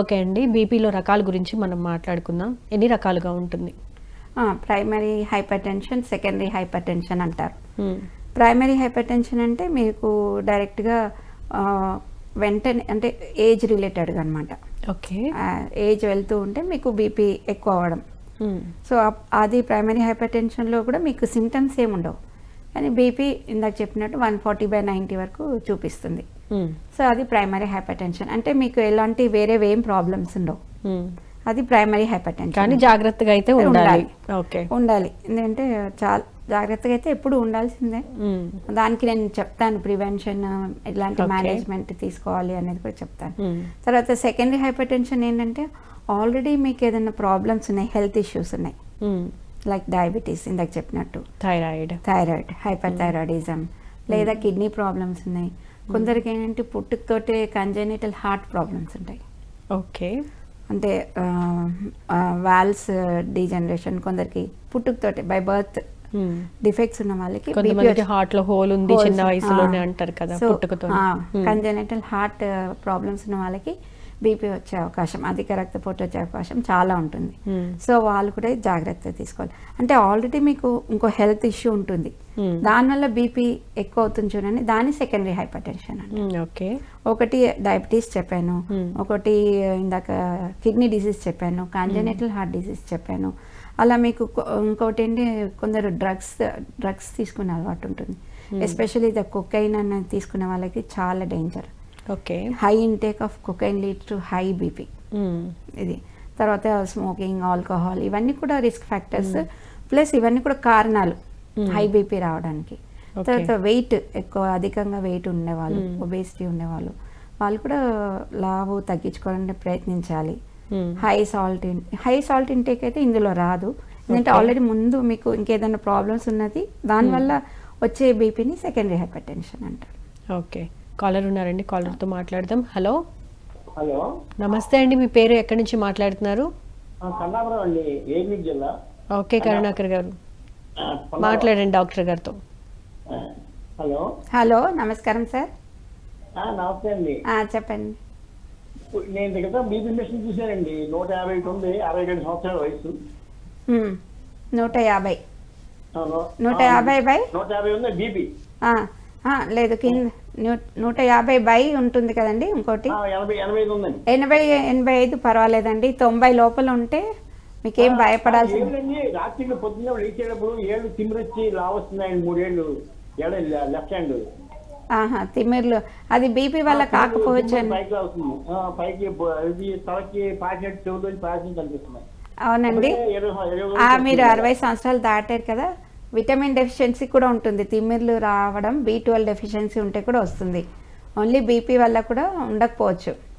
Okay అండి. బీపీలో రకాల గురించి మనం మాట్లాడుకుందాం. ఎన్ని రకాలుగా ఉంటుంది? Primary hypertension secondary hyper tension అంటారు. ప్రైమరీ హైపర్ టెన్షన్ అంటే మీకు డైరెక్ట్గా వెంటనే అంటే ఏజ్ రిలేటెడ్గా అనమాట ఓకే. ఏజ్ వెళ్తూ ఉంటే మీకు బీపీ ఎక్కువ అవ్వడం. సో అది ప్రైమరీ హైపర్ టెన్షన్లో కూడా మీకు సిమ్టమ్స్ ఏమి ఉండవు కానీ బీపీ ఇందాక చెప్పినట్టు వన్ ఫార్టీ బై నైంటీ వరకు చూపిస్తుంది మ్మ్. సో అది ప్రైమరీ హైపర్ టెన్షన్ అంటే మీకు ఎలాంటి వేరేవి ఏం ప్రాబ్లమ్స్ ఉండవు మ్మ్. అది ప్రైమరీ హైపర్ కానీ టెన్షన్ జాగ్రత్తగా అయితే ఉండాలి ఉండాలి. ఓకే ఉండాలి ఎందుకంటే చాలా జాగ్రత్తగా అయితే ఎప్పుడు ఉండాల్సిందే మ్మ్. దానికి నేను చెప్తాను ప్రివెన్షన్ ఎలాంటి. మేనేజ్మెంట్ తీసుకోవాలి అనేది కూడా చెప్తాను. తర్వాత సెకండరీ హైపర్ టెన్షన్ ఏంటంటే ఆల్రెడీ మీకు ఏదైనా ప్రాబ్లమ్స్ ఉన్నాయి హెల్త్ ఇష్యూస్ ఉన్నాయి. లైక్ డయాబెటీస్ ఇందాక చెప్పినట్టు. థైరాయిడ్ థైరాయిడ్ హైపర్ థైరాయిడిజం లేదా కిడ్నీ ప్రాబ్లమ్స్ ఉన్నాయి. కొందరికి ఏంటంటే పుట్టుకతోటే కంజెనిటల్ హార్ట్ ప్రాబ్లమ్స్ ఉంటాయి. ఓకే అంటే వాల్స్ డీజనరేషన్ కొందరికి పుట్టుకతోటే బై బర్త్. డిఫెక్ట్స్ ఉన్న వాళ్ళకి కొంతమందికి హార్ట్లో హోల్ ఉంది చిన్న వయసులోనే అంటారు కదా పుట్టుకతో కంజెనిటల్ హార్ట్ ప్రాబ్లమ్స్ ఉన్న వాళ్ళకి బీపీ వచ్చే అవకాశం అధిక రక్తపోటు వచ్చే అవకాశం చాలా ఉంటుంది. మ్మ్. సో వాళ్ళు కూడా జాగ్రత్త తీసుకోవాలి. అంటే ఆల్రెడీ మీకు ఇంకో హెల్త్ ఇష్యూ ఉంటుంది. మ్మ్. దానివల్ల బీపీ ఎక్కువ అవుతుంది చూడండి. దాన్ని సెకండరీ హైపర్ టెన్షన్. ఓకే ఒకటి డయాబెటీస్ చెప్పాను. Hmm. ఒకటి ఇందాక కిడ్నీ డిసీజ్ చెప్పాను. కాంజెనిటల్ హార్ట్ డిసీజ్ చెప్పాను. అలా మీకు ఇంకోటి ఏంటి? కొందరు డ్రగ్స్ డ్రగ్స్ తీసుకునే అలవాటు ఉంటుంది. ఎస్పెషల్లీ ద కొకైన్ అన్నది తీసుకునే వాళ్ళకి చాలా danger okay. High intake of cocaine lead to high BP. ఇది. తర్వాత స్మోకింగ్ ఆల్కహాల్ ఇవన్నీ కూడా రిస్క్ ఫ్యాక్టర్స్ ప్లస్ ఇవన్నీ కూడా కారణాలు. Hmm. హై బీపీ రావడానికి. తర్వాత వెయిట్ ఎక్కువ అధికంగా వెయిట్ ఉండేవాళ్ళు ఒబేసిటీ ఉండేవాళ్ళు. వాళ్ళు కూడా లావు తగ్గించుకోవడానికి ప్రయత్నించాలి. High salt high salt intake అయితే ఇందులో రాదు. ఎందుకంటే. ఆల్రెడీ ముందు మీకు ఇంకేదైనా ప్రాబ్లమ్స్ ఉన్నది దానివల్ల వచ్చే బీపీని సెకండరీ హైపర్ టెన్షన్ అంటారు. ఓకే కాలర్ ఉన్నారండి కాలర్తో మాట్లాడదాం. హలో? హలో. నమస్తే అండి మీ పేరు ఎక్కడి నుంచి మాట్లాడుతున్నారు? ఆ, కన్నాపురం అండి ఏలూరు జిల్లా. ఓకే కరుణాకర్ గారు. మాట్లాడండి డాక్టర్ గారితో. హలో. హలో నమస్కారం సార్. ఆ, నమస్తే అండి. ఆ, చెప్పండి. నేను దగ్గర బీపీ మిషన్ చూశానండి నూట యాభై ఉంది అరవై రెండు సంవత్సరాల వయసు హ్మ్. నూట యాభై. నూట యాభై బై? నూట యాభై ఉంది బీపీ. ఆ, ఆ, లేదు కింద నూట యాభై బై ఉంటుంది కదండి ఇంకోటి? ఎనభై ఎనభై ఐదు పర్వాలేదండి. తొంభై లోపల ఉంటే మీకేం భయపడాల్సి రాత్రి పొద్దున్న లేచేటప్పుడు ఏళ్ళు తిమ్మిరొచ్చి లావస్తున్నాయండి మూడేళ్ళు. ఏడ లెఫ్ట్ హ్యాండ్. ఆహా తిమ్మిర్లు. అది బీపీ వల్ల కాకపోవచ్చు పైకి తలకి అవునండి. మీరు. అరవై సంవత్సరాలు దాటారు కదా. విటమిన్ డెఫిషియన్సీ కూడా ఉంటుంది. తిమ్మిర్లు రావడం బీ ట్వెల్వ్ డెఫిషియన్సీ ఉంటే కూడా వస్తుంది. ఓన్లీ బీపీ వల్ల కూడా ఉండకపోవచ్చు.